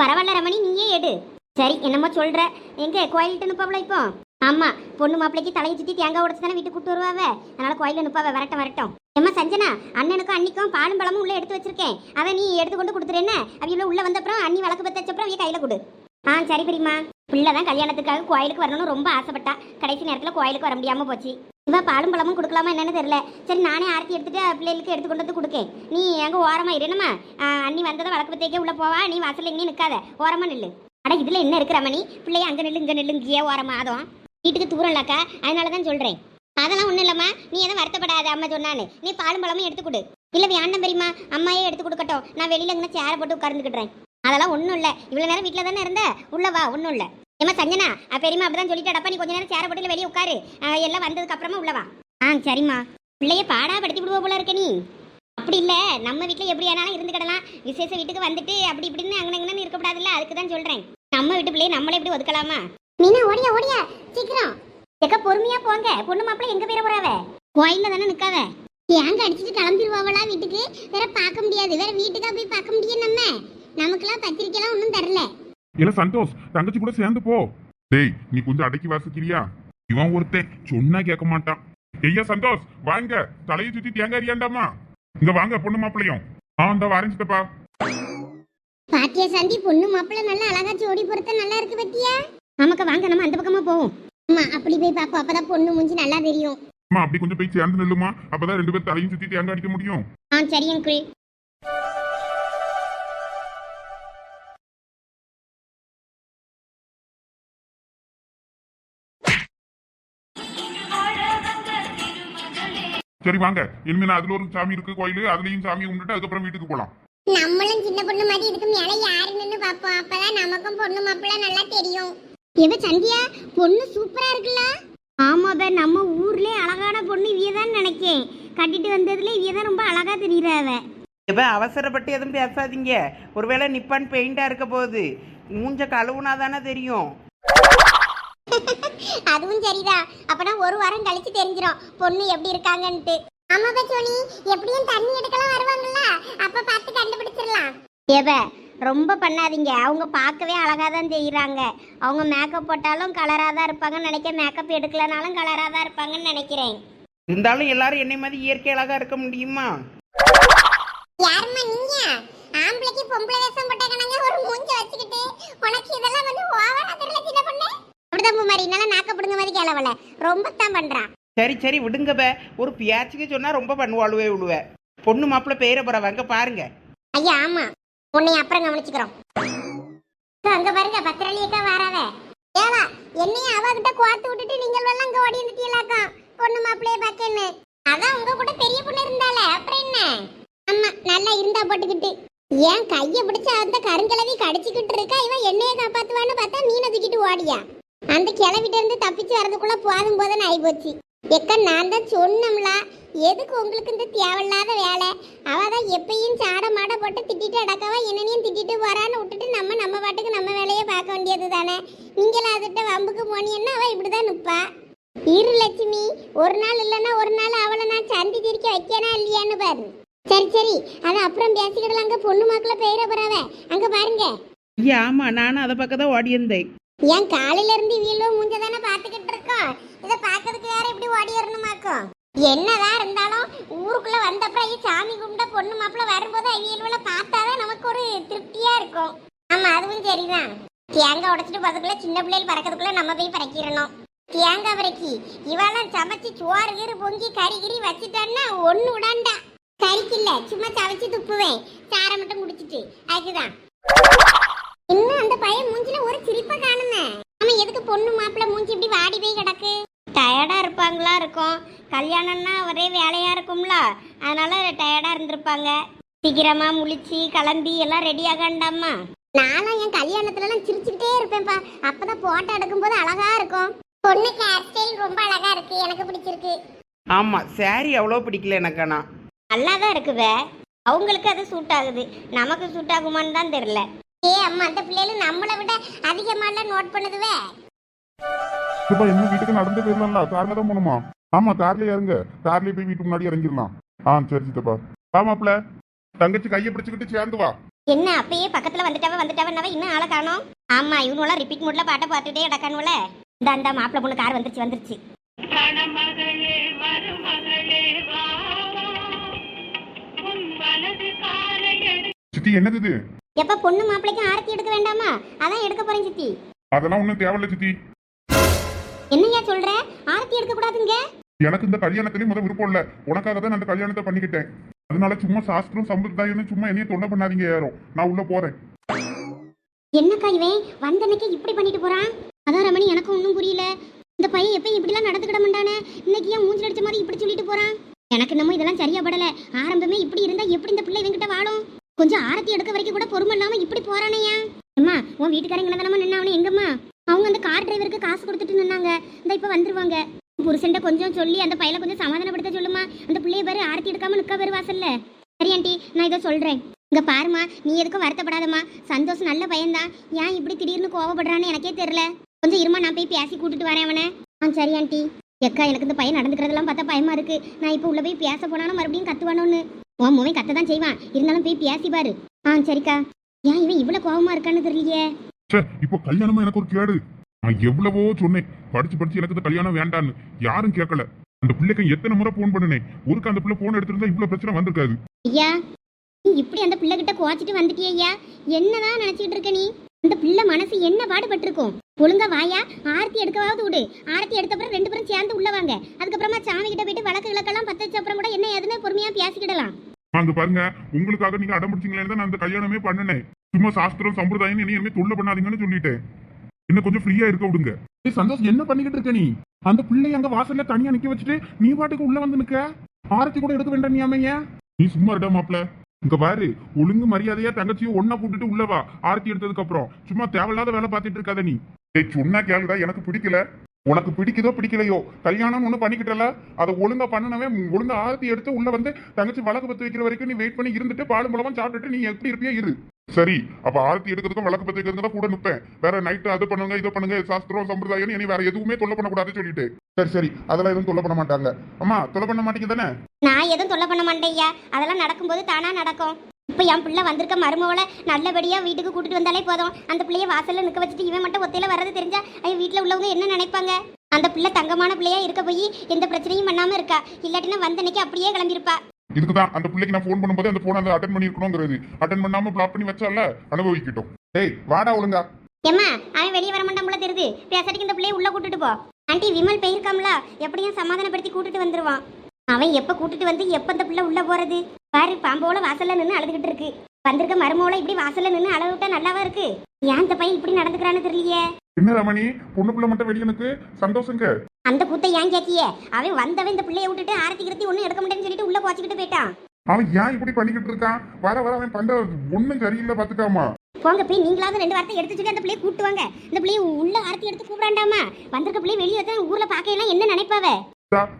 பரவாயில்ல ரமணி நீயே எடு. சரி என்னமோ சொல்ற. எங்க கோயில்கிட்ட நிப்பாவல இப்போ? ஆமா பொண்ணு மாப்பிளைக்கு தலையை சுத்தி தேங்காய் உடச்சு தானே வீட்டுக்கு கூட்டு வருவாவே? அதனால கோயில்ல நிப்பாவ வரட்டும் வரட்டும். ஏம்மா சஞ்சனா அண்ணனுக்கும் அன்னிக்கும் பாலும் பழமும் உள்ள எடுத்து வச்சிருக்கேன். அதை நீ எடுத்து கொண்டு கொடுத்துரு என்ன? அவியில உள்ள வந்த அப்புறம் அண்ணி வழக்கு பத்த அப்புறம் அவிய கையில கொடு. ஆ சரி பெரியம்மா பிள்ளை தான் கல்யாணத்துக்காக கோயிலுக்கு வரணும்னு ரொம்ப ஆசைப்பட்டா. கடைசி நேரத்தில் கோயிலுக்கு வர முடியாமல் போச்சு. இவ பாலும் பழமும் கொடுக்கலாமா என்னன்னு தெரியல. சரி நானே ஆர்த்தி எடுத்துட்டு பிள்ளைகளுக்கு எடுத்து கொண்டு வந்து கொடுக்கேன். நீ எங்க ஓரமா இருணுமா அண்ணி வந்ததை வழக்கு பத்தேக்கே உள்ள போவா நீ வாசல் எங்கேயும் நிற்காத ஓரமா நில்லு. அட இதுல என்ன இருக்கிற மணி பிள்ளைய அங்க நில்லு இங்க நில்லு இங்கேயே ஓரமா. அதுவும் வீட்டுக்கு தூரம் இல்லக்கா அதனால தான் சொல்றேன். அதெல்லாம் ஒண்ணும் இல்லம்மா நீ எதுவும் வருத்தப்படாத அம்மா சொன்னான்னு. நீ பாலும் பழமும் எடுத்து கொடு. இல்ல வேண்டாம் பெரியம்மா அம்மாயே எடுத்து கொடுக்கட்டும். நான் வெளியில இங்கே சேர போட்டு உட்கார்ந்துக்கிட்டுறேன் அதெல்லாம் ஒன்றும் இல்லை. இவ்வளோ நேரம் வீட்டில் தானே இருந்த? உள்ளவா வா இல்லை. ஏமா சஞ்சனா அஹ் பெரியம்மா அப்படிதான் சொல்லிட்டாடப்பா நீ கொஞ்ச நேரம் சேர போட்டு வெளியே உட்காரு. எல்லாம் வந்ததுக்கு அப்புறமா உள்ள வா. ஆ சரிம்மா. பிள்ளைய பாடா படுத்தி விடுவ போல இருக்க நீ. அப்படி இல்ல. நம்ம வீட்ல எப்படி ஆனாலும் இருந்துக்கிடலாம் விசேஷ வீட்டுக்கு வந்துட்டு அப்படி இப்படின்னு அங்கே அங்கே இருக்கக்கூடாதுல்ல அதுக்கு தான் சொல்றேன். நம்ம வீட்டு பிள்ளைய நம்மளே இப்படி ஒதுக்கலாமா? மீனா ஓடியா ஓடியா. சீக்கிரம். எக்க பொறுமையா போங்க. பொண்ணு மாப்பிள்ளை எங்க பேர போறாவ? கோயில்ல தானே நிக்காவ? தேங்க அடிச்சுட்டு கிளம்பிடுவாவளா வீட்டுக்கு? வேற பார்க்க முடியாது. வேற வீட்டுக்கா போய் பார்க்க முடியும் நம்ம. நமக்கெல்லாம் பத்திரிக்கைலாம் ஒன்றும் தரல. இல்ல சந்தோஷ் தங்கச்சி கூட சேர்ந்து போ. டேய் நீ கொஞ்சம் அடக்கி வாசிக்கிறியா இவன் ஒருத்தன் சொன்னா கேட்க மாட்டான். ஐயா சந்தோஷ் வாங்க. தலையை சுத்தி தேங்காய் அறியாண்டாமா இங்க வாங்க பொண்ணு மாப்பிள்ளையும். ஆ இந்த வரைஞ்சிட்டப்பா பாத்தியா சந்தி பொண்ணு மாப்பிள்ளை நல்லா அழகா ஜோடி பொறுத்த நல்லா இருக்கு பத்தியா? நமக்கு வாங்க நம்ம அந்த பக்கமா போவோம். ஆமா அப்படி போய் பாப்போம் அப்பதான் பொண்ணு மூஞ்சி நல்லா தெரியும். அம்மா அப்படி கொஞ்சம் போய் சேர்ந்து நில்லுமா? அப்பதான் ரெண்டு பேரும் தலையும் சுத்தி தேங்காய் அடிக்க முடியும். ஆ சரி அங்கிள் சரி வாங்க. இனிமே அதுல ஒரு சாமி இருக்கு கோயில். அதுலயும் சாமி கும்பிட்டுட்டு அதுக்கப்புறம் வீட்டுக்கு போலாம். நம்மளும் சின்ன பொண்ணு மாதிரி இதுக்கு மேல யாருன்னு பாப்போம் அப்பதான் நமக்கும் பொண்ணு மாப்பிள்ள நல்லா தெரியும். இவ சந்தியா? பொண்ணு சூப்பரா இருக்குல்ல? ஆமா பே நம்ம ஊர்லயே அழகான பொண்ணு இவிய தான் நினைக்கேன். கட்டிட்டு வந்ததுல இவிய தான் ரொம்ப அழகா தெரியுற அவ. எப்ப அவசரப்பட்டு எதுவும் பேசாதீங்க. ஒருவேளை நிப்பான் பெயிண்டா இருக்க போகுது. மூஞ்ச கழுவுனா தானே தெரியும். அதுவும் சரிதான் அப்பனா ஒரு வாரம் கழிச்சு தெரிஞ்சிரும். பொண்ணு எப்படி இருக்காங்கன்ட்டு. ஆமா பச்சோனி எப்படியும் தண்ணி எடுக்கலாம் வருவாங்கல்ல? அப்ப பார்த்து கண்டுபிடிச்சிடலாம். ஏப ரொம்ப பண்ணாதீங்க. அவங்க பார்க்கவே அழகா தான் தெரியுறாங்க அவங்க மேக்கப் போட்டாலும் கலரா தான் இருப்பாங்கன்னு நினைக்க மேக்கப் எடுக்கலனாலும் கலரா தான் இருப்பாங்கன்னு நினைக்கிறேன். இருந்தாலும் எல்லாரும் என்னை மாதிரி இயற்கை அழகா இருக்க முடியுமா? யாரும்மா நீங்க? ஆம்பளைக்கு பொம்பளை வேஷம் போட்ட கணங்க ஒரு மூஞ்ச வச்சுக்கிட்டு உனக்கு இதெல்லாம் வந்து ஓவரா தெரியல சின்ன பொண்ணு. அப்படிதான் பூமாரி. நல்லா நாக்க பிடுங்க மாதிரி கேளவல. ரொம்ப தான் பண்றான் சரி சரி விடுங்க பே. ஒரு பியாச்சுக்கு சொன்னா ரொம்ப பண்ணுவாளுவே விழுவ பொண்ணு மாப்பிள்ளை பெயர போறவங்க பாருங்க. ஐயா ஆமா. உன்னை அப்புறம் கவனிச்சுக்கிறோம். அங்க பாருங்க பத்திரலியக்கா வராவ. ஏவா என்னையும் அவகிட்ட கோர்த்து விட்டுட்டு நீங்கள் எல்லாம் அங்க ஓடி இருந்துட்டீங்களாக்கா பொண்ணு மாப்பிள்ளைய பாக்கன்னு அதான் உங்க கூட பெரிய பொண்ணு இருந்தால. அப்புறம் என்ன? ஆமா நல்லா இருந்தா போட்டுக்கிட்டு. ஏன் கைய பிடிச்சு அந்த கருங்கிழவி கடிச்சுக்கிட்டு இருக்கா? இவன் என்னைய காப்பாத்துவான்னு பார்த்தா மீனை தூக்கிட்டு ஓடியா? அந்த கிளவிட்ட இருந்து தப்பிச்சு வரதுக்குள்ள போதும் போது ஆகி போச்சு எக்க நான் தான் சொன்னோம்ல. எதுக்கு உங்களுக்கு இந்த தேவையில்லாத வேலை? அவ தான் எப்பயும் சாட மாட போட்டு திட்டிட்டு அடக்கவா என்னனையும் திட்டிட்டு போறான்னு விட்டுட்டு நம்ம நம்ம பாட்டுக்கு நம்ம வேலையை பார்க்க வேண்டியது தானே. நீங்களும் அதுகிட்ட வம்புக்கு போனீங்கன்னா அவ இப்படிதான் நிற்பா இரு லட்சுமி ஒரு நாள் இல்லைன்னா ஒரு நாள் அவளை நான் சந்தி திரிக்க வைக்கனா இல்லையான்னு பாரு. சரி சரி. அதை அப்புறம் பேசிக்கிடலாம். அங்க பொண்ணு மாக்குள்ள பெயர போறாவ. அங்க பாருங்க. ஐயா ஆமா நானும் அதை பக்கம் தான் ஓடி இருந்தேன் ஏன் காலையில இருந்து இவ்வளோ மூஞ்ச தானே பார்த்துக்கிட்டு இருக்கோம் இதை பாக்குறதுக்கு வேற இப்படி ஓடிடணுமாக்கும் என்னதான் இருந்தாலும் ஊருக்குள்ள வந்தப்பறம் சாமி கும்பிட்ட பொண்ணு மாப்பிள்ள வரும்போது அவியல்வளை பார்த்தாதான் நமக்கு ஒரு திருப்தியா இருக்கும். ஆமா அதுவும் சரிதான். தேங்காய் உடைச்சிட்டு பதுக்குள்ள சின்ன பிள்ளைகள் பறக்கிறதுக்குள்ள நம்ம போய் பறக்கிடணும். தேங்காய் பறக்கி இவெல்லாம் சமைச்சு சோறு கீறு பொங்கி கறி கிரி வச்சுட்டான்னா ஒண்ணு விடாண்டா கறிக்கு இல்ல சும்மா சமைச்சு துப்புவேன். சாரை மட்டும் குடிச்சிட்டு. அதுதான் இன்னும் அந்த பையன் மூஞ்சில ஒரு சிரிப்பை காணுமே? ஆமா எதுக்கு பொண்ணு மாப்பிள்ளை மூஞ்சி இப்படி வாடி போய் கிடக்கு? டயர்டா இருப்பாங்களா இருக்கும். கல்யாணம்னா ஒரே வேலையா இருக்கும்ல. அதனால டயர்டா இருந்திருப்பாங்க. சீக்கிரமா முழிச்சு கிளம்பி எல்லாம் ரெடி ஆகாண்டாமா நானும் என் கல்யாணத்துல எல்லாம் சிரிச்சுக்கிட்டே இருப்பேன்ப்பா. அப்பதான் போட்டோ எடுக்கும்போது அழகா இருக்கும். பொண்ணுக்கு ஹேர் ஸ்டைல் ரொம்ப அழகா இருக்கு. எனக்கு பிடிச்சிருக்கு. ஆமா சாரி அவ்வளோ பிடிக்கல எனக்கானா நல்லா தான் இருக்குவே. அவங்களுக்கு அது சூட் ஆகுது. நமக்கு சூட் ஆகுமான்னு தான் தெரியல. ஏ அம்மா அந்த பிள்ளைகள் நம்மளை விட அதிகமாக நோட் பண்ணுதுவே. இப்ப என்ன வீட்டுக்கு நடந்து போயிடலாம்ல கார்ல தான் போகணுமா? ஆமா கார்ல இறங்க கார்லயே போய் வீட்டு முன்னாடி இறங்கிடலாம் ஆ சரி சித்தப்பா. வா மாப்பிள்ள. தங்கச்சி கையை பிடிச்சுக்கிட்டு சேர்ந்து வா. என்ன அப்பயே பக்கத்துல வந்துட்டாவ வந்துட்டாவன்னாவ இன்னும் ஆளை காணோம்? ஆமா இவனுலாம் ரிப்பீட் மூட்ல பாட்டை பார்த்துட்டே இடக்கானுல இந்த அந்த மாப்பிள்ளை பொண்ணு கார் வந்துருச்சு வந்துருச்சு. சித்தி என்னது இது? எப்ப பொண்ணு மாப்பிள்ளைக்கு ஆரத்தி எடுக்க வேண்டாமா? அதான் எடுக்க போறேன் சித்தி. அதெல்லாம் ஒண்ணும் தேவையில்ல சித்தி. என்னய்யா சொல்ற? ஆரத்தி எடுக்க கூடாதுங்க? எனக்கு இந்த கல்யாணத்திலயும் முத விருப்பம் இல்ல. உனக்காக தான் நான் இந்த கல்யாணத்தை பண்ணிக்கிட்டேன். அதனால சும்மா சாஸ்திரம் சம்பிரதாயம்னு சும்மா என்னைய தொண்டை பண்ணாதீங்க யாரும் நான் உள்ள போறேன். என்னக்கா இவன்? வந்த அன்னைக்கு இப்படி பண்ணிட்டு போறான்? அதான் ரமணி எனக்கும் ஒன்றும் புரியல. இந்த பையன் எப்ப இப்படிலாம் நடந்துக்கிட மாட்டானே? இன்னைக்கு ஏன் மூஞ்சில் அடிச்ச மாதிரி இப்படி சொல்லிட்டு போறான்? எனக்கு என்னமோ இதெல்லாம் சரியா படல. ஆரம்பமே இப்படி இருந்தா எப்படி இந்த பிள்ளை இவங்கிட்ட வாழும்? கொஞ்சம் ஆரத்தி எடுக்க வரைக்கும் கூட பொறுமை இல்லாம இப்படி போறானையா அம்மா உன் வீட்டுக்காரங்க தானே நின்னா எங்கம்மா? அவங்க அந்த கார் டிரைவருக்கு காசு கொடுத்துட்டு நின்னாங்க. இந்த இப்ப வந்துருவாங்க. புருஷன்ட்ட கொஞ்சம் சொல்லி அந்த பையனை கொஞ்சம் சமாதானப்படுத்த சொல்லுமா அந்த பிள்ளைய பாரு ஆரத்தி எடுக்காம நிக்க பேர் வாசல்ல. சரி ஆண்டி நான் இதை சொல்றேன். இங்க பாருமா நீ எதுக்கும் வருத்தப்படாதம்மா. சந்தோஷம் நல்ல பையன்தான். ஏன் இப்படி திடீர்னு கோவப்படுறான்னு எனக்கே தெரியல. கொஞ்சம் இருமா நான் போய் பேசி கூட்டிட்டு வரேன் அவனை. ஆ சரி ஆண்டி. எக்கா எனக்கு இந்த பையன் நடந்துக்கிறதெல்லாம் பார்த்தா பயமா இருக்கு. நான் இப்போ உள்ள போய் பேச போனாலும் மறுபடியும் கத்துவானோன்னு. உன் மூவன் கத்த தான் செய்வான். இருந்தாலும் போய் பேசி பாரு. ஆ சரிக்கா. ஏன் இவன் இவ்வளவு கோவமா இருக்கான்னு தெரியலையே. ச்சே இப்போ கல்யாணமா எனக்கு ஒரு கேடு. நான் எவ்வளவோ சொன்னேன். படிச்சு படிச்சு எனக்கு இந்த கல்யாணம் வேண்டான்னு. யாரும் கேட்கல. அந்த பிள்ளைக்கு எத்தனை முறை போன் பண்ணினேன். ஒருக்கு அந்த பிள்ளை போன் எடுத்திருந்தா இவ்வளவு பிரச்சனை வந்திருக்காது. ஐயா நீ இப்படி அந்த பிள்ளை கிட்ட குவாச்சிட்டு வந்துட்டியே ஐயா. என்னதான் நினைச்சிட்டு இருக்க நீ? அந்த பிள்ளை மனசு என்ன பாடுபட்டிருக்கும்? ஒழுங்கா வாயா? ஆரத்தி எடுக்கவாவது விடு. ஆரத்தி எடுத்த அப்புறம் ரெண்டு பேரும் சேர்ந்து உள்ள வாங்க. அதுக்கப்புறமா சாமி கிட்ட போயிட்டு வழக்கு விளக்கெல்லாம் பத்த வச்ச அப்புறம் கூட என்ன ஏதுன்னு பொறுமையா பேசிக்கிடலாம். அங்க பாருங்க உங்களுக்காக நீங்க அடம்பிடிச்சிங்களேன்னு தான் நான் கல்யாணமே பண்ணினேன். சும்மா சாஸ்திரம் சம்பிரதாயம் என்ன தொல்ல தொல்லை பண்ணாதீங்கன்னு சொல்லிட்டேன். இன்னும் கொஞ்சம் ஃப்ரீயா இருக்க விடுங்க. ஏய் சந்தோஷ் என்ன பண்ணிக்கிட்டு இருக்க நீ? அந்த பிள்ளை அங்க வாசல்ல தனியா நிக்க வச்சுட்டு நீ பாட்டுக்கு உள்ள வந்து நிக்க? ஆரத்தி கூட எடுக்க வேண்டாம் நீ அமைய. நீ சும்மா இருடா மாப்பிள்ள. இங்க பாரு ஒழுங்கு மரியாதையா தங்கச்சியும் ஒன்னா கூட்டிட்டு உள்ளவா ஆர்த்தி எடுத்ததுக்கு அப்புறம். சும்மா தேவையில்லாத வேலை பார்த்துட்டு இருக்காத நீ. ஏய் சொன்னா கேளுடா எனக்கு பிடிக்கல. உனக்கு பிடிக்குதோ பிடிக்கலையோ கல்யாணம் ஒண்ணு பண்ணிக்கிட்டல அதை ஒழுங்கா பண்ணனவே ஒழுங்கா ஆரத்தி எடுத்து உள்ள வந்து தங்கச்சி வழக்கு பத்து வைக்கிற வரைக்கும் நீ வெயிட் பண்ணி இருந்துட்டு பாலும் மூலமா சாப்பிட்டுட்டு நீ எப்படி இருப்பியா இரு. சரி அப்ப ஆரத்தி எடுக்கிறதுக்கும் வழக்கு பத்து வைக்கிறதுக்கும் கூட நிப்பேன். வேற நைட்டு அது பண்ணுங்க இதை பண்ணுங்க சாஸ்திரம் சம்பிரதாயம் இனி வேற எதுவுமே தொல்லை பண்ணக்கூடாதுன்னு சொல்லிட்டு. சரி சரி அதெல்லாம் எதுவும் தொல்லை பண்ண மாட்டாங்க. அம்மா தொல்லை பண்ண மாட்டேங்க தானே நான் எதுவும் தொல்லை பண்ண மாட்டேன் அதெல்லாம் நடக்கும்போது தானா நடக்கும். இப்போ என் பிள்ளை வந்திருக்க மருமவளை நல்லபடியா வீட்டுக்கு கூட்டிட்டு வந்தாலே போதும். அந்த பிள்ளைய வாசல்ல நிக்க வச்சுட்டு இவன் மட்டும் ஒத்தையில வர்றது தெரிஞ்சா ஐயோ வீட்டுல உள்ளவங்க என்ன நினைப்பாங்க? அந்த பிள்ளை தங்கமான பிள்ளையா இருக்க போய் எந்த பிரச்சனையும் பண்ணாம இருக்கா? இல்லாட்டினா வந்த அன்னைக்கு அப்படியே கிளம்பியிருப்பா. இதுக்கு தான் அந்த பிள்ளைக்கு நான் ஃபோன் பண்ணும்போது அந்த ஃபோன் அதை அட்டன் பண்ணிருக்கணுங்கிறது அட்டன் பண்ணாம பிளாக் பண்ணி வச்சால அனுபவிக்கட்டும். டேய் வாடா ஒழுங்கா. ஏம்மா அவன் வெளியே வர மாட்டான் போல தெரியுது. பேசாட்டிக்கு இந்த பிள்ளைய உள்ள கூட்டிட்டு போ. ஆண்டி விமல் போயிருக்காம்ல. எப்படியும் சமாதானப்படுத்தி கூட்டிட்டு வந்துருவான். அவன் எப்ப கூட்டிட்டு வந்து எப்ப இந்த பிள்ளை உள்ள போறது? பாரு பாம்போல வாசல்ல நின்று அழுதுகிட்டு இருக்கு. வந்திருக்க மருமோல இப்படி வாசல்ல நின்று அழகு விட்டா நல்லாவா இருக்கு? ஏன் இந்த பையன் இப்படி நடந்துக்கிறான்னு தெரியலையே. என்ன ரமணி? பொண்ணு பிள்ளை மட்டும் வெளியே எனக்கு சந்தோஷங்க. அந்த கூத்தை ஏன் கேக்கிய அவன் வந்தவன் இந்த பிள்ளைய விட்டுட்டு ஆரத்தி கிரத்தி ஒன்னும் எடுக்க மாட்டேன்னு சொல்லிட்டு உள்ள போச்சுக்கிட்டு போயிட்டான். அவன் ஏன் இப்படி பண்ணிக்கிட்டு இருக்கான்? வர வர அவன் பண்ற ஒண்ணும் சரியில்லை பாத்துக்காமா போங்க போய் நீங்களாவது ரெண்டு வார்த்தை எடுத்து சொல்லி அந்த பிள்ளைய கூட்டு வாங்க. இந்த பிள்ளைய உள்ள ஆரத்தி எடுத்து கூப்பிடாண்டாமா? வந்திருக்க பிள்ளைய வெளியே ஊர்ல பாக்கையெல்லாம் என்ன நினைப்பாவ?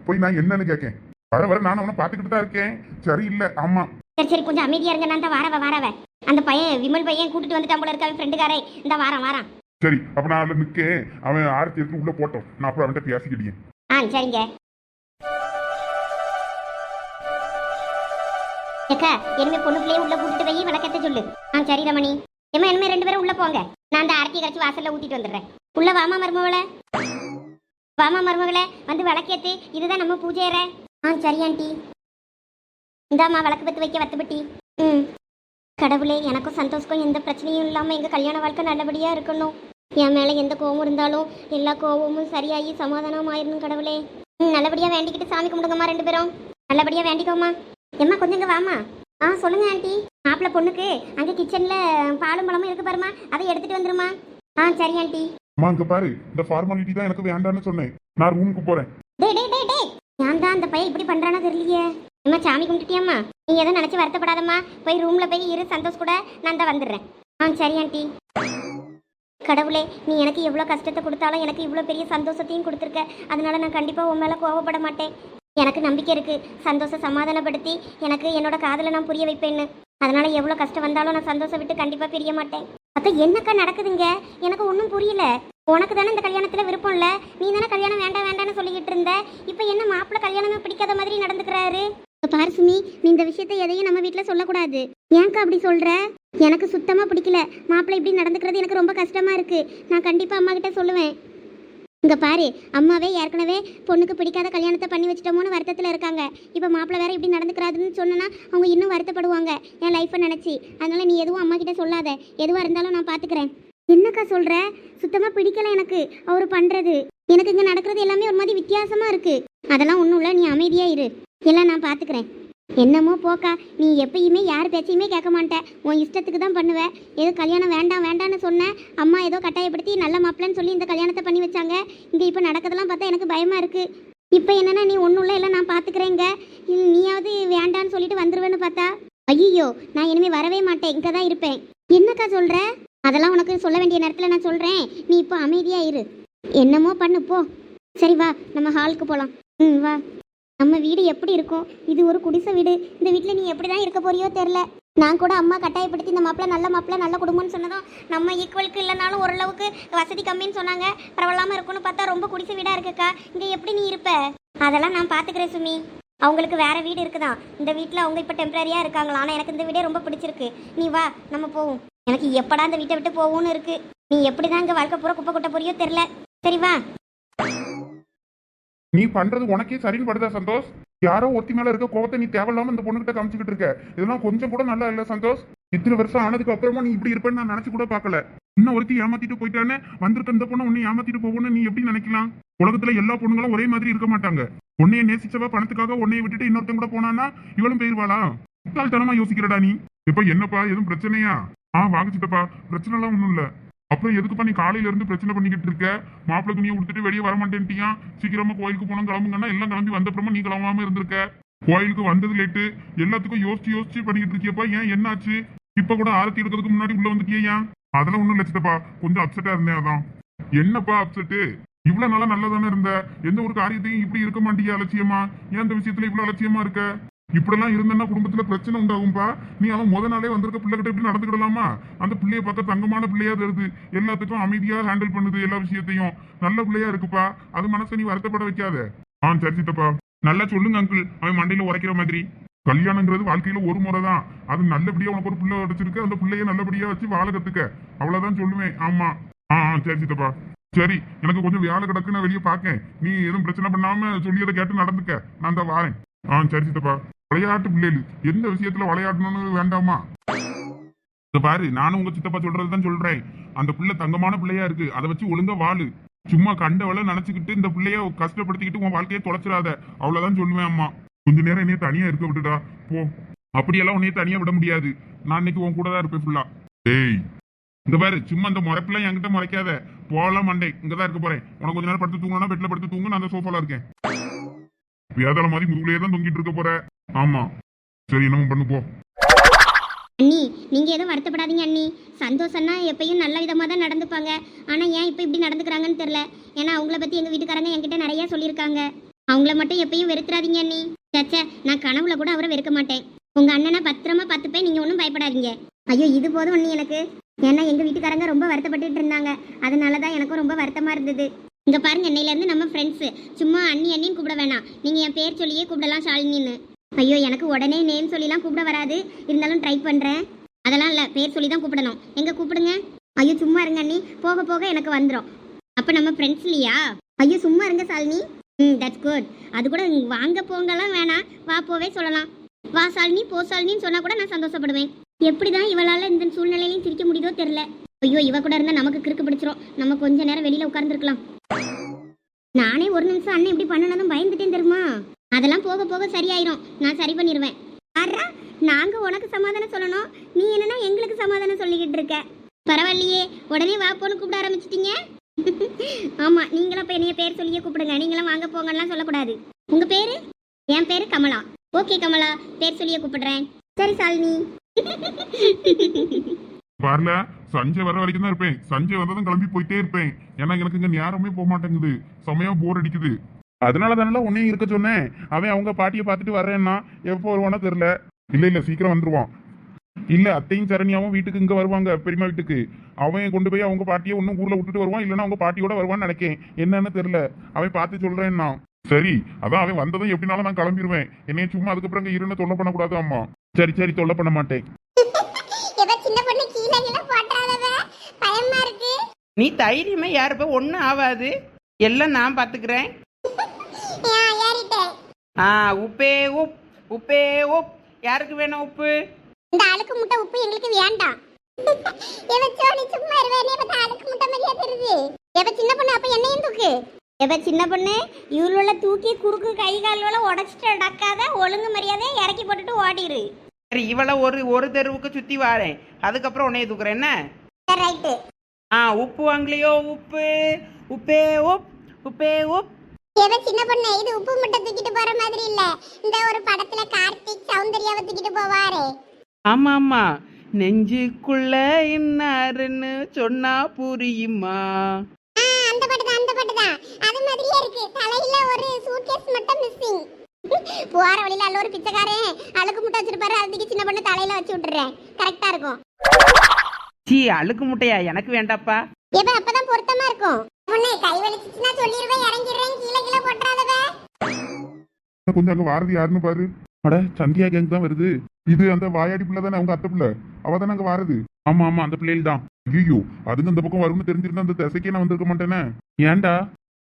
போய் நான் என்னன்னு கேட்கேன் வர வர நான் அவனை பாத்துக்கிட்டு தான் இருக்கேன். சரியில்லை ஆமா. சரி சரி கொஞ்சம் அமைதியா இருங்க. நான் தான் வாரவ வாரவ. அந்த பையன் விமல் பையன் கூட்டிட்டு வந்துட்டான் போல இருக்க ஃப்ரெண்டுக்காரே இந்த வாரம் வாரம் சரி அப்ப நான் அதுல நிக்கேன். அவன் ஆரத்தி எடுத்து உள்ள போட்டோம். நான் அப்புறம் அவன்கிட்ட பேசிக்கிட்டேன். ஆ சரிங்க. ஏக்கா இனிமே பொண்ணு பிள்ளைய உள்ள கூட்டிட்டு போய் விளக்கத்த சொல்லு. ஆ சரி ரமணி. ஏமா இனிமே ரெண்டு பேரும் உள்ள போங்க. நான் அந்த அரட்டி கரைச்சி வாசல்ல ஊத்திட்டு வந்துடுறேன். உள்ள வாமா மருமகளே வாமா மருமகளே வந்து விளக்கேத்து. இதுதான் நம்ம பூஜை அறை ஆ சரி ஆண்டி. இந்தாம்மா விளக்கு பத்து வைக்க வத்துப்பட்டி ம். கடவுளே எனக்கும் சந்தோஷக்கும் எந்த பிரச்சனையும் இல்லாமல் எங்கள் கல்யாண வாழ்க்கை நல்லபடியாக இருக்கணும். என் மேலே எந்த கோவம் இருந்தாலும் எல்லா கோவமும் சரியாகி சமாதானம் ஆயிரணும் கடவுளே. ம் நல்லபடியாக வேண்டிக்கிட்டு சாமி கும்பிடுங்கம்மா ரெண்டு பேரும். நல்லபடியாக வேண்டிக்கோமா எம்மா கொஞ்சம் இங்கே வாம்மா. ஆ சொல்லுங்க ஆண்டி. மாப்பிள்ளை பொண்ணுக்கு அங்கே கிச்சனில் பாலும் பழமும் இருக்கு பாருமா அதை எடுத்துட்டு வந்துருமா ஆ சரி ஆண்டி. அம்மா இங்க பாரு. இந்த ஃபார்மாலிட்டி தான் எனக்கு வேண்டாம்னு சொன்னேன். நான் ரூமுக்கு போறேன். நான் தான் அந்த பையன் இப்படி பண்றானோ தெரியலையே. அம்மா சாமி கும்பிட்டுட்டியம்மா? நீ எதுவும் நினைச்சு வருத்தப்படாதம்மா. போய் ரூம்ல போய் இரு சந்தோஷ் கூட நான் தான் வந்துடுறேன். ஆ சரி ஆண்டி. கடவுளே நீ எனக்கு எவ்வளோ கஷ்டத்தை கொடுத்தாலும் எனக்கு இவ்வளோ பெரிய சந்தோஷத்தையும் கொடுத்துருக்க. அதனால நான் கண்டிப்பாக உன் மேலே கோவப்பட மாட்டேன். எனக்கு நம்பிக்கை இருக்கு. சந்தோஷம் சமாதானப்படுத்தி எனக்கு என்னோட காதலை நான் புரிய வைப்பேன்னு. அதனால எவ்வளோ கஷ்டம் வந்தாலும் நான் சந்தோஷம் விட்டு கண்டிப்பாக பிரிய மாட்டேன். அப்போ என்னக்கா நடக்குதுங்க? எனக்கு ஒன்றும் புரியல. உனக்கு தானே இந்த கல்யாணத்தில் விருப்பம் இல்லை நீ தானே கல்யாணம் வேண்டாம் வேண்டாம்னு சொல்லிக்கிட்டு இருந்த? இப்போ என்ன மாப்பிள்ளை கல்யாணமே பிடிக்காத மாதிரி நடந்துக்கிறாரு? பாரு சுமி நீ இந்த விஷயத்தை எதையும் நம்ம வீட்டில் சொல்லக்கூடாது. ஏன்க்கா அப்படி சொல்கிற எனக்கு சுத்தமாக பிடிக்கல. மாப்பிள்ளை இப்படி நடந்துக்கிறது எனக்கு ரொம்ப கஷ்டமாக இருக்குது நான் கண்டிப்பாக அம்மா கிட்ட சொல்லுவேன். இங்கே பாரு அம்மாவே ஏற்கனவே பொண்ணுக்கு பிடிக்காத கல்யாணத்தை பண்ணி வச்சிட்டோமோன்னு வருத்தத்தில் இருக்காங்க. இப்போ மாப்பிள்ளை வேற இப்படி நடந்துக்கிறாதுன்னு சொன்னா அவங்க இன்னும் வருத்தப்படுவாங்க. என் லைஃப்பை நினச்சி. அதனால் நீ எதுவும் அம்மா கிட்ட சொல்லாத. எதுவாக இருந்தாலும் நான் பார்த்துக்கிறேன் என்னக்கா சொல்ற? சுத்தமாக பிடிக்கல எனக்கு. அவர் பண்ணுறது எனக்கு இங்கே நடக்கிறது எல்லாமே ஒரு மாதிரி வித்தியாசமா இருக்கு. அதெல்லாம் ஒன்றும் இல்லை நீ அமைதியா இரு. எல்லாம் நான் பாத்துக்கிறேன். என்னமோ போக்கா நீ எப்பயுமே யார் பேச்சையுமே கேட்க மாட்டேன் உன் இஷ்டத்துக்கு தான் பண்ணுவ. ஏதோ கல்யாணம் வேண்டாம் வேண்டாம்னு சொன்னேன் அம்மா ஏதோ கட்டாயப்படுத்தி நல்ல மாப்பிள்ளன்னு சொல்லி இந்த கல்யாணத்தை பண்ணி வச்சாங்க. இங்கே இப்போ நடக்கிறதெல்லாம் பார்த்தா எனக்கு பயமா இருக்கு. இப்போ என்னன்னா நீ ஒன்றும் இல்லை எல்லாம் நான் பார்த்துக்கிறேங்க நீயாவது வேண்டான்னு சொல்லிட்டு வந்துருவேன்னு பார்த்தா? ஐயோ நான் இனிமே வரவே மாட்டேன். இங்கே தான் இருப்பேன். என்னக்கா சொல்ற? அதெல்லாம் உனக்கு சொல்ல வேண்டிய நேரத்தில் நான் சொல்கிறேன் நீ இப்போ அமைதியாக இரு. என்னமோ பண்ணு போ. சரி வா. நம்ம ஹாலுக்கு போகலாம் ம் வா. நம்ம வீடு எப்படி இருக்கும் இது ஒரு குடிசை வீடு. இந்த வீட்டில் நீ எப்படி தான் இருக்க போறியோ தெரில. நான் கூட அம்மா கட்டாயப்படுத்தி இந்த மாப்பிள்ள நல்ல மாப்பிள்ள நல்ல குடும்பம்னு சொன்னதும் நம்ம ஈக்குவலுக்கு இல்லைனாலும் ஓரளவுக்கு வசதி கம்மின்னு சொன்னாங்க. பரவாயில்லாமல் இருக்கும்னு பார்த்தா ரொம்ப குடிசை வீடாக இருக்குக்கா. இங்கே எப்படி நீ இருப்ப? அதெல்லாம் நான் பார்த்துக்கிறேன் சுமி. அவங்களுக்கு வேறு வீடு இருக்குதான். இந்த வீட்டில் அவங்க இப்போ டெம்பரரியாக இருக்காங்களா ஆனால் எனக்கு இந்த வீடே ரொம்ப பிடிச்சிருக்கு. நீ வா நம்ம போவோம். எனக்கு எப்படா இந்த வீட்டை விட்டு போகும்னு இருக்கு? நீ எப்படி தான் இங்கே வாழ்க்கை பூரா குப்பை கொட்ட போறியோ தெரில சரி வா. நீ பண்றது உனக்கே சரின்னு படுதா சந்தோஷ்? யாரோ ஒருத்தி மேல இருக்க கோபத்தை நீ தேவையில்லாம இந்த பொண்ணுகிட்ட காமிச்சுக்கிட்டு இருக்க. இதெல்லாம் கொஞ்சம் கூட நல்லா இல்ல சந்தோஷ். இத்தனை வருஷம் ஆனதுக்கு அப்புறமா நீ இப்படி இருப்பேன்னு நான் நினைச்சு கூட பாக்கல இன்னும் ஒருத்தி ஏமாத்திட்டு போயிட்டானே வந்திருக்க இந்த பொண்ணு உன்னை ஏமாத்திட்டு போகணும்னு நீ எப்படி நினைக்கலாம்? உலகத்துல எல்லா பொண்ணுங்களும் ஒரே மாதிரி இருக்க மாட்டாங்க. உன்னைய நேசிச்சவ பணத்துக்காக உன்னைய விட்டுட்டு இன்னொருத்தன் கூட போனானா இவளும் போயிருவாளா? முட்டாள்தனமா யோசிக்கிறடா நீ. இப்ப என்னப்பா எதுவும் பிரச்சனையா? ஆ வாங்க சித்தப்பா. பிரச்சனை எல்லாம் ஒண்ணும் அப்புறம் எதுக்குப்பா நீ காலையில இருந்து பிரச்சனை பண்ணிக்கிட்டு இருக்க? மாப்பிள்ளை துணியை கொடுத்துட்டு வெளியே வர மாட்டேன்ட்டியா சீக்கிரமா கோயிலுக்கு போனோம் கிளம்புங்கன்னா எல்லாம் கிளம்பி வந்தப்புறமா நீ கிளம்பாம இருந்திருக்க. கோயிலுக்கு வந்தது லேட்டு. எல்லாத்துக்கும் யோசிச்சு யோசிச்சு பண்ணிக்கிட்டு இருக்கியப்பா. ஏன் என்னாச்சு? இப்ப கூட ஆரத்தி எடுக்கிறதுக்கு முன்னாடி உள்ள வந்துட்டியா ஏன் அதெல்லாம் ஒண்ணும் லட்சத்தப்பா சித்தப்பா. கொஞ்சம் அப்செட்டா இருந்தேன் அதான். என்னப்பா அப்செட்டு இவ்வளவு நாளா நல்லா தானே இருந்த? எந்த ஒரு காரியத்தையும் இப்படி இருக்க மாட்டியா அலட்சியமா? ஏன் இந்த விஷயத்துல இவ்வளவு அலட்சியமா இருக்க? இப்படிலாம் இருந்தேன்னா குடும்பத்துல பிரச்சனை உண்டாகும்பா. நீ அவன் முத நாளே வந்திருக்க பிள்ளைகிட்ட இப்படி நடந்துக்கிடலாமா? அந்த பிள்ளைய பார்த்தா தங்கமான பிள்ளையா தருது எல்லாத்துக்கும் அமைதியா ஹேண்டில் பண்ணுது எல்லா விஷயத்தையும். நல்ல பிள்ளையா இருக்குப்பா. அது மனசை நீ வருத்தப்பட வைக்காத. ஆ சரி சித்தப்பா. நல்லா சொல்லுங்க அங்கிள் அவன் மண்டையில உரைக்கிற மாதிரி. கல்யாணங்கிறது வாழ்க்கையில ஒரு முறை தான். அது நல்லபடியா உனக்கு ஒரு பிள்ளை கிடைச்சிருக்கு அந்த பிள்ளைய நல்லபடியா வச்சு வாழ கத்துக்க. அவ்வளவுதான் சொல்லுவேன். ஆமா. ஆ ஆ, சரி சித்தப்பா. சரி எனக்கு கொஞ்சம் வேலை கிடக்கு நான் வெளியே பார்க்கேன். நீ எதுவும் பிரச்சனை பண்ணாம சொல்லியதை கேட்டு நடந்துக்க. நான் தான் வாரேன். ஆ சரி சித்தப்பா. விளையாட்டு பிள்ளைகள். எந்த விஷயத்துல விளையாடணும்னு வேண்டாமா? இங்க பாரு நானும் உங்க சித்தப்பா சொல்றதுதான் சொல்றேன். அந்த பிள்ளை தங்கமான பிள்ளையா இருக்கு. அதை வச்சு ஒழுங்கா வாழு. சும்மா கண்டவள நினைச்சுக்கிட்டு இந்த பிள்ளைய கஷ்டப்படுத்திக்கிட்டு உன் வாழ்க்கையை தொலைச்சிடாத. அவ்வளவுதான் சொல்லுவேன் அம்மா. கொஞ்ச நேரம் என்னைய தனியா இருக்க விட்டுடா. போ. அப்படியெல்லாம் உன்னைய தனியா விட முடியாது. நான் இன்னைக்கு உன் கூட தான் இருப்பேன் ஃபுல்லா டேய். இந்த பாரு சும்மா அந்த முறைப்பெல்லாம் என்கிட்ட முறைக்காத. போகலாம் மண்டே. இங்கதான் இருக்க போறேன். உனக்கு கொஞ்ச நேரம் படுத்து தூங்கணும்னா பெட்ல படுத்து தூங்கு. நான் அந்த சோஃபால இருக்கேன். வேதாள மாதிரி முதுகுலயே தான் தொங்கிட்டு இருக்க போற. ஆமா. சரி என்னமோ பண்ணு போ. அண்ணி நீங்க எதுவும் வருத்தப்படாதீங்க அண்ணி. சந்தோஷம்னா எப்பயும் நல்ல விதமா தான் நடந்துப்பாங்க. ஆனா ஏன் இப்போ இப்படி நடந்துக்கிறாங்கன்னு தெரியல. ஏன்னா அவங்கள பத்தி எங்க வீட்டுக்காரங்க என்கிட்ட நிறைய சொல்லியிருக்காங்க. அவங்கள மட்டும் எப்பயும் வெறுத்துறாதீங்க அண்ணி. சச்சே நான் கனவுல கூட அவரை வெறுக்க மாட்டேன். உங்க அண்ணனை பத்திரமா பார்த்துப்பேன் நீங்க ஒன்றும் பயப்படாதீங்க. ஐயோ இது போதும் அண்ணி எனக்கு. ஏன்னா எங்க வீட்டுக்காரங்க ரொம்ப வருத்தப்பட்டுட்டு இருந்தாங்க. அதனால தான் எனக்கும் ரொம்ப வருத்தமா இருந்தது. இங்க பாருங்க இன்னையில இருந்து நம்ம ஃப்ரெண்ட்ஸ் சும்மா அண்ணி அண்ணின்னு கூப்பிட வேணாம். நீங்க என் பேர் சொல்லியே கூப்பிடலாம் ஷாலினின்னு. ஐயோ எனக்கு உடனே நேம் சொல்லிலாம் கூப்பிட வராது. இருந்தாலும் ட்ரை பண்றேன். அதெல்லாம் இல்லை பேர் சொல்லி தான் கூப்பிடணும். எங்க கூப்பிடுங்க? ஐயோ சும்மா இருங்க அண்ணி. போக போக எனக்கு வந்துடும் அப்போ நம்ம ஃப்ரெண்ட்ஸ் இல்லையா? ஐயோ சும்மா இருங்க சாலினி ம் தட்ஸ் குட் அது கூட வாங்க போங்கலாம் வேணாம். வா போவே சொல்லலாம். வா சாலினி போ சாலினின்னு சொன்னால் கூட நான் சந்தோஷப்படுவேன். எப்படி தான் இவளால் இந்த சூழ்நிலையிலையும் சிரிக்க முடியுதோ தெரில ஐயோ இவ கூட இருந்தா நமக்கு கிறுக்கு பிடிச்சிரும். நம்ம கொஞ்ச நேரம் வெளியில உட்கார்ந்துருக்கலாம். நானே ஒரு நிமிஷம் அண்ணன் இப்படி பண்ணனதும் பயந்துட்டேன் தெரியுமா? அதெல்லாம் போக போக சரியாயிரும். நான் சரி பண்ணிடுவேன் ஆறா நாங்க உனக்கு சமாதானம் சொல்லணும். நீ என்னன்னா எங்களுக்கு சமாதானம் சொல்லிக்கிட்டு இருக்க. பரவாயில்லையே. உடனே வா போன்னு கூப்பிட ஆரம்பிச்சிட்டீங்க. ஆமா நீங்களும் இப்ப என்னைய பேர் சொல்லியே கூப்பிடுங்க. நீங்களும் வாங்க போங்கலாம் சொல்லக்கூடாது. உங்க பேரு? என் பேரு கமலா. ஓகே கமலா. பேர் சொல்லியே கூப்பிடுறேன். சரி சாலினி. சஞ்சய் வர வரைக்கும் தான் இருப்பேன். சஞ்சய் வந்ததும் கிளம்பி போயிட்டே இருப்பேன். ஏன்னா எனக்கு இங்க நேரமே போக மாட்டேங்குது. செமையா போர் அடிக்குது. அதனால தானே உன்னையும் இருக்க சொன்னேன். அவன் அவங்க பாட்டியை பார்த்துட்டு வரேன்னா எப்போ வருவானோ தெரியல. இல்ல இல்ல சீக்கிரம் வந்துருவான். இல்ல அத்தையும் சரணியாவும் வீட்டுக்கு இங்க வருவாங்க பெரியமா வீட்டுக்கு. அவன் கொண்டு போய் அவங்க பாட்டியை ஒன்னும் ஊர்ல விட்டுட்டு வருவான் இல்லைன்னா அவங்க பாட்டியோட வருவான்னு நினைக்கேன். என்னன்னு தெரியல. அவன் பார்த்து சொல்றேன்னா. சரி அதான் அவன் வந்ததும் எப்படினாலும் நான் கிளம்பிடுவேன் என்னைய சும்மா அதுக்கப்புறம் இங்க இருன்னு தொல்லை பண்ணக்கூடாது அம்மா. சரி சரி தொல்லை பண்ண மாட்டேன் ஏதோ சின்ன பொண்ணு கீழே கீழே போட்டுறாதவ பயமா இருக்கு நீ தைரியமே யாருப்பா ஒன்றும் ஆகாது எல்லாம் நான் பார்த்துக்கிறேன் ஆ உப்பே உப் உப்பே உப். யாருக்கு வேணும் உப்பு? இந்த அழுக்கு முட்டை உப்பு எங்களுக்கு வேண்டாம் எவ சோனி சும்மா இருவேனே பார்த்தா அழுக்கு முட்டை மாதிரியா தெரியுது. எவ சின்ன பொண்ணு அப்ப என்னையும் தூக்கு. எவ சின்ன பொண்ணு இவளோட தூக்கி குறுக்கு கை கால்கள உடைச்சிட்டு அடக்காத ஒழுங்கு மரியாதையை இறக்கி போட்டுட்டு ஓடிரு. சரி இவளை ஒரு ஒரு தெருவுக்கு சுற்றி வாரேன். அதுக்கப்புறம் உன்னைய தூக்குறேன் என்ன? ரைட்டு. ஆ உப்பு வாங்கலையோ? உப்பு. உப்பே உப். உப்பே உப். எவ சின்ன பொண்ணு இது உப்பு முட்டை தூக்கிட்டு போற மாதிரி இல்ல. இந்த ஒரு படத்துல கார்த்திக் சௌந்தர்யாவை தூக்கிட்டு போவாரே. ஆமா ஆமா. நெஞ்சுக்குள்ள இன்னாருன்னு சொன்னா புரியுமா? அந்த பாட்டு தான் அந்த பாட்டு தான் அது மாதிரியே இருக்கு. தலையில ஒரு சூட்கேஸ் மட்டும் மிஸ்ஸிங் போற வழியில அல்ல ஒரு பிச்சைக்காரன் அழுக்கு முட்டை வச்சிருப்பாரு அதுக்கு சின்ன பொண்ணு தலையில வச்சு விட்டுறேன். கரெக்டா இருக்கும். சீ அழுக்கு முட்டையா? எனக்கு வேண்டாப்பா. எப்ப அப்பதான் பொருத்தமா இருக்கும். பொண்ணு கை வலிச்சுச்சுன்னா சொல்லிடுவேன் இறங்கிடுறேன் கீழே கீழே போட்டுறாதவ கொஞ்சம் அங்க வாரது யாருன்னு பாரு. அட சந்தியா கேங் தான் வருது. இது அந்த வாயாடி பிள்ளை தானே அவங்க அத்தை பிள்ளை. அவ தானே அங்க வாருது. ஆமா ஆமா அந்த பிள்ளைகள் தான். ஐயோ அதுங்க இந்த பக்கம் வரும்னு தெரிஞ்சிருந்தா அந்த திசைக்கே நான் வந்திருக்க மாட்டேனே. ஏன்டா?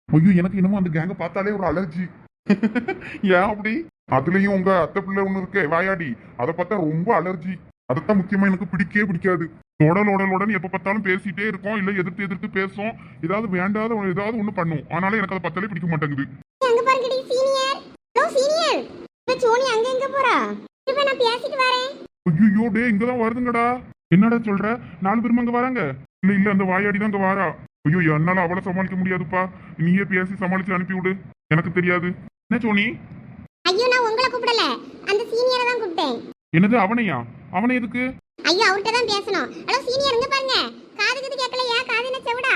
ஐயோ எனக்கு இன்னமும் அந்த கேங்க பார்த்தாலே ஒரு அலர்ஜி ஏன் அப்படி? அதுலயும் உங்க அத்தை பிள்ளை ஒண்ணு இருக்கே வாயாடி. அதை பார்த்தா ரொம்ப அலர்ஜி அதைத்தான் முக்கியமா எனக்கு பிடிக்கவே பிடிக்காது. உடல் உடல் உடனே எப்ப பார்த்தாலும் பேசிட்டே இருக்கோம். இல்ல எதிர்த்து எதிர்த்து பேசும் ஏதாவது வேண்டாத ஏதாவது ஒண்ணு பண்ணும். ஆனாலும் எனக்கு அதை பார்த்தாலே பிடிக்க மாட்டேங்குது. அங்க பாருங்கடி சீனியர்? Hello senior? இப்ப சோனி அங்க எங்க போறா? இப்ப நான் பேசிட்டு வரேன். ஐயோ டே இங்கதான் வருதுங்கடா. என்னடா சொல்ற? நாலு பேரும் அங்க வராங்க? இல்ல இல்ல அந்த வாயாடி தான் அங்க வாரா. ஐயோ என்னால அவளை சமாளிக்க முடியாதுப்பா. நீயே பேசி சமாளிச்சு அனுப்பி விடு. எனக்கு தெரியாது. என்ன சோனி? ஐயோ நான் உங்களை கூப்பிடல. அந்த சீனியரை தான் கூப்பிட்டேன். என்னது அவனையா? அவனை எதுக்கு? ஐயா அவர்கிட்ட தான் பேசணும். ஹலோ சீனியர் இங்க பாருங்க. காது கீது கேட்கலையா? காது என்ன செவிடா?